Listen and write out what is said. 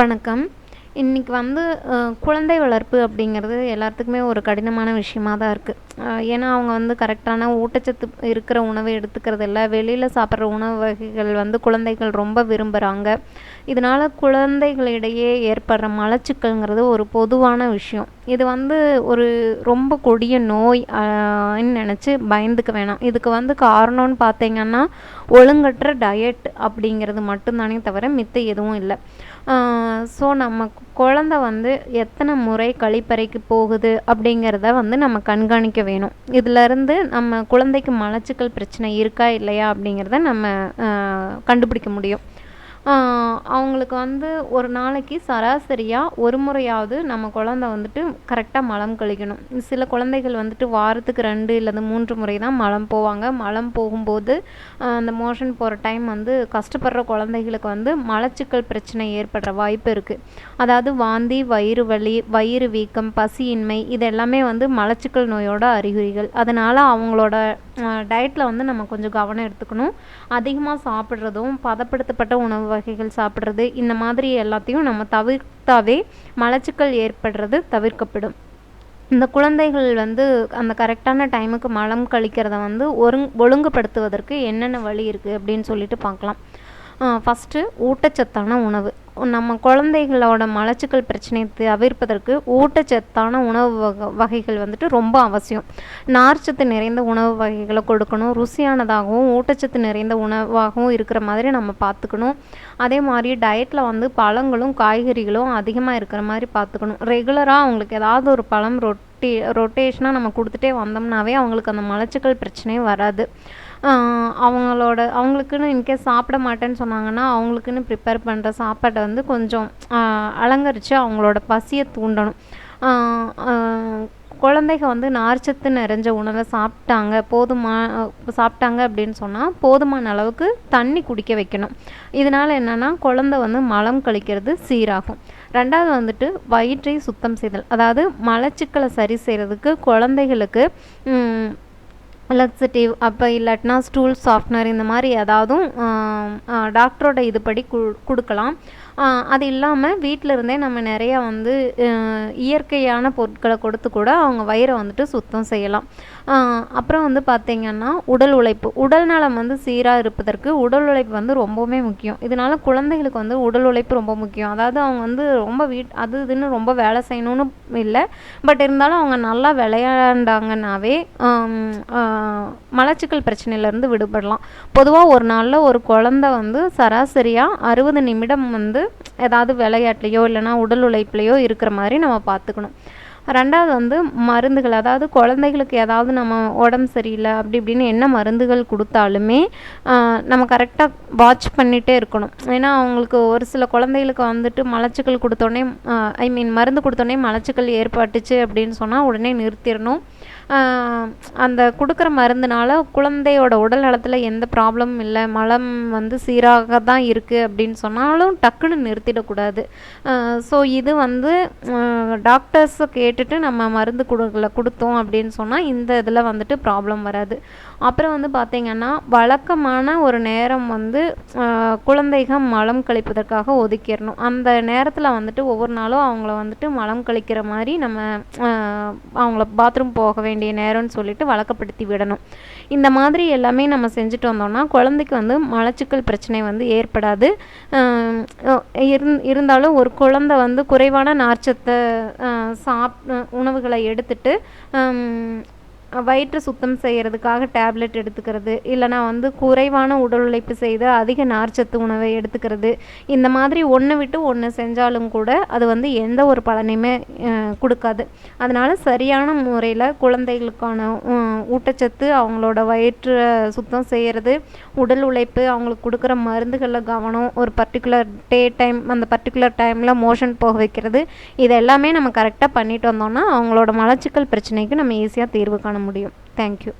வணக்கம். இன்றைக்கி வந்து குழந்தை வளர்ப்பு அப்படிங்கிறது எல்லாத்துக்குமே ஒரு கடினமான விஷயமா தான் இருக்குது ஏன்னா அவங்க வந்து கரெக்டான ஊட்டச்சத்து இருக்கிற உணவை எடுத்துக்கிறது இல்லை வெளியில் சாப்பிட்ற உணவு வகைகள் வந்து குழந்தைகள் ரொம்ப விரும்புகிறாங்க இதனால் குழந்தைகளிடையே ஏற்படுற மலச்சிக்கல்ங்கிறது ஒரு பொதுவான விஷயம். இது வந்து ஒரு ரொம்ப கொடிய நோய் நினச்சி பயந்துக்க வேணாம். இதுக்கு வந்து காரணம்னு பார்த்தீங்கன்னா ஒழுங்கற்ற டயட் அப்படிங்கிறது மட்டும்தானே தவிர மித்த எதுவும் இல்லை. ஸோ நம்ம குழந்த வந்து எத்தனை முறை கழிப்பறைக்கு போகுது அப்படிங்கிறத வந்து நம்ம கண்காணிக்க வேணும். இதிலேருந்து நம்ம குழந்தைக்கு மலச்சிக்கல் பிரச்சனை இருக்கா இல்லையா அப்படிங்கிறத நம்ம கண்டுபிடிக்க முடியும். அவங்களுக்கு வந்து ஒரு நாளைக்கு சராசரியாக ஒரு முறையாவது நம்ம குழந்த வந்துட்டு கரெக்டாக மலம் கழிக்கணும். சில குழந்தைகள் வந்துட்டு வாரத்துக்கு ரெண்டு இல்லது மூன்று முறை தான் மலம் போவாங்க. மலம் போகும்போது அந்த மோஷன் போகிற டைம் வந்து கஷ்டப்படுற குழந்தைகளுக்கு வந்து மலச்சிக்கல் பிரச்சனை ஏற்படுற வாய்ப்பு இருக்குது அதாவது வாந்தி வயிறு வலி வயிறு வீக்கம் பசியின்மை இது எல்லாமே வந்து மலச்சிக்கல் நோயோட அறிகுறிகள். அதனால் அவங்களோட டயட்டில் வந்து நம்ம கொஞ்சம் கவனம் எடுத்துக்கணும். அதிகமாக சாப்பிட்றதும் பதப்படுத்தப்பட்ட உணவு வகைகள் சாப்பிட்றது இந்த மாதிரி எல்லாத்தையும் நம்ம தவிர்த்தாவே மலச்சிக்கல் ஏற்படுறது தவிர்க்கப்படும். இந்த குழந்தைகள் வந்து அந்த கரெக்டான டைமுக்கு மலம் கழிக்கிறத வந்து ஒருங் ஒழுங்குபடுத்துவதற்கு என்னென்ன வழி இருக்குது அப்படின்னு சொல்லிட்டு பார்க்கலாம். ஃபஸ்ட்டு ஊட்டச்சத்தான உணவு. நம்ம குழந்தைகளோட மலச்சிக்கல் பிரச்சனையை தவிர்ப்பதற்கு ஊட்டச்சத்தான உணவு வகை வகைகள் வந்துட்டு ரொம்ப அவசியம். நார்ச்சத்து நிறைந்த உணவு வகைகளை கொடுக்கணும். ருசியானதாகவும் ஊட்டச்சத்து நிறைந்த உணவாகவும் இருக்கிற மாதிரி நம்ம பார்த்துக்கணும். அதே மாதிரி டயட்டில் வந்து பழங்களும் காய்கறிகளும் அதிகமாக இருக்கிற மாதிரி பார்த்துக்கணும். ரெகுலராக அவங்களுக்கு ஏதாவது ஒரு பழம் ரொட்டி ரொட்டேஷனாக நம்ம கொடுத்துட்டே வந்தோம்னாவே அவங்களுக்கு அந்த மலச்சிக்கல் பிரச்சனையே வராது. அவங்களோட அவங்களுக்குன்னு இன்கேஸ் சாப்பிட மாட்டேன்னு சொன்னாங்கன்னா அவங்களுக்குன்னு ப்ரிப்பேர் பண்ணுற சாப்பாட்டை வந்து கொஞ்சம் அலங்கரித்து அவங்களோட பசியை தூண்டணும். குழந்தைங்க வந்து நார்ச்சத்து நிறைஞ்ச உணவை சாப்பிட்டாங்க போதுமா சாப்பிட்டாங்க அப்படின்னு சொன்னால் போதுமான அளவுக்கு தண்ணி குடிக்க வைக்கணும். இதனால் என்னென்னா குழந்த வந்து மலம் கழிக்கிறது சீராகும். ரெண்டாவது வந்துட்டு வயிற்றை சுத்தம் செய்தல். அதாவது மலச்சிக்கலை சரி செய்கிறதுக்கு குழந்தைகளுக்கு லக்ஸட்டிவ் அப்போ இல்லாட்டினா ஸ்டூல் சாஃப்ட்னர் இந்த மாதிரி ஏதாவதும் டாக்டரோட இதுபடி கு கொடுக்கலாம். அது இல்லாமல் வீட்டில் இருந்தே நம்ம நிறையா வந்து இயற்கையான பொருட்களை கொடுத்து கூட அவங்க வயிறை வந்துட்டு சுத்தம் செய்யலாம். அப்புறம் வந்து பார்த்திங்கன்னா உடல் உழைப்பு. உடல் நலம் வந்து சீராக இருப்பதற்கு உடல் உழைப்பு வந்து ரொம்பவுமே முக்கியம். இதனால் குழந்தைகளுக்கு வந்து உடல் உழைப்பு ரொம்ப முக்கியம். அதாவது அவங்க வந்து ரொம்ப வீட் அது இதுன்னு ரொம்ப வேலை செய்யணும்னு இல்லை. பட் இருந்தாலும் அவங்க நல்லா விளையாண்டாங்கன்னாவே மலச்சிக்கல் பிரச்சனையிலேருந்து விடுபடலாம். பொதுவாக ஒரு நாளில் ஒரு குழந்த வந்து சராசரியாக அறுபது நிமிடம் வந்து ஏதாவது விளையாட்டுலையோ இல்லைனா உடல் உழைப்புலையோ இருக்கிற மாதிரி நம்ம பார்த்துக்கணும். ரெண்டாவது வந்து மருந்துகள் அதாவது குழந்தைகளுக்கு ஏதாவது நம்ம உடம்பு சரியில்லை அப்படி இப்படின்னு என்ன மருந்துகள் கொடுத்தாலுமே நம்ம கரெக்டாக வாட்ச் பண்ணிகிட்டே இருக்கணும். ஏன்னா அவங்களுக்கு ஒரு சில குழந்தைகளுக்கு வந்துட்டு மலச்சிக்கல் கொடுத்தோடனே ஐ மீன் மருந்து கொடுத்தோடனே மலச்சிக்கல் ஏற்பட்டுச்சு அப்படின்னு சொன்னால் உடனே நிறுத்திடணும். அந்த கொடுக்குற மருந்துனால் குழந்தையோட உடல் நலத்தில் எந்த ப்ராப்ளமும் இல்லை. மலம் வந்து சீராக தான் இருக்குது அப்படின்னு சொன்னாலும் டக்குன்னு நிறுத்திடக்கூடாது. ஸோ இது வந்து டாக்டர்ஸை கேட்டுட்டு நம்ம மருந்து கொடுக்கல கொடுத்தோம் அப்படின்னு சொன்னால் இந்த இதில் வந்துட்டு ப்ராப்ளம் வராது. அப்புறம் வந்து பார்த்திங்கன்னா வழக்கமான ஒரு நேரம் வந்து குழந்தைகள் மலம் கழிப்பதற்காக ஒதுக்கிடணும். அந்த நேரத்தில் வந்துட்டு ஒவ்வொரு நாளும் அவங்கள வந்துட்டு மலம் கழிக்கிற மாதிரி நம்ம அவங்கள பாத்ரூம் போக வேண்டிய நேரம்னு சொல்லிட்டு வழக்கப்படுத்தி விடணும். இந்த மாதிரி எல்லாமே நம்ம செஞ்சுட்டு வந்தோம்னா குழந்தைக்கு வந்து மலச்சிக்கல் பிரச்சனை வந்து ஏற்படாது. இருந்தாலும் ஒரு குழந்தை வந்து குறைவான நார்ச்சத்தை சாப் உணவுகளை எடுத்துட்டு வயிற்று சுத்தம் செய்கிறதுக்காக டேப்லெட் எடுத்துக்கிறது இல்லைனா வந்து குறைவான உடல் உழைப்பு செய்து அதிக நார்ச்சத்து உணவை எடுத்துக்கிறது. இந்த மாதிரி ஒன்று விட்டு ஒன்று செஞ்சாலும் கூட அது வந்து எந்த ஒரு பலனையுமே கொடுக்காது. அதனால் சரியான முறையில் குழந்தைகளுக்கான ஊட்டச்சத்து அவங்களோட வயிற்று சுத்தம் செய்கிறது உடல் உழைப்பு அவங்களுக்கு கொடுக்குற மருந்துகளில் கவனம் ஒரு பர்டிகுலர் டே டைம் அந்த பர்டிகுலர் டைமில் மோஷன் போக வைக்கிறது இது எல்லாமே நம்ம கரெக்டாக பண்ணிட்டு வந்தோம்னா அவங்களோட மலச்சிக்கல் பிரச்சனைக்கு நம்ம ஈஸியாக தீர்வு காண முடியும். தேங்க்யூ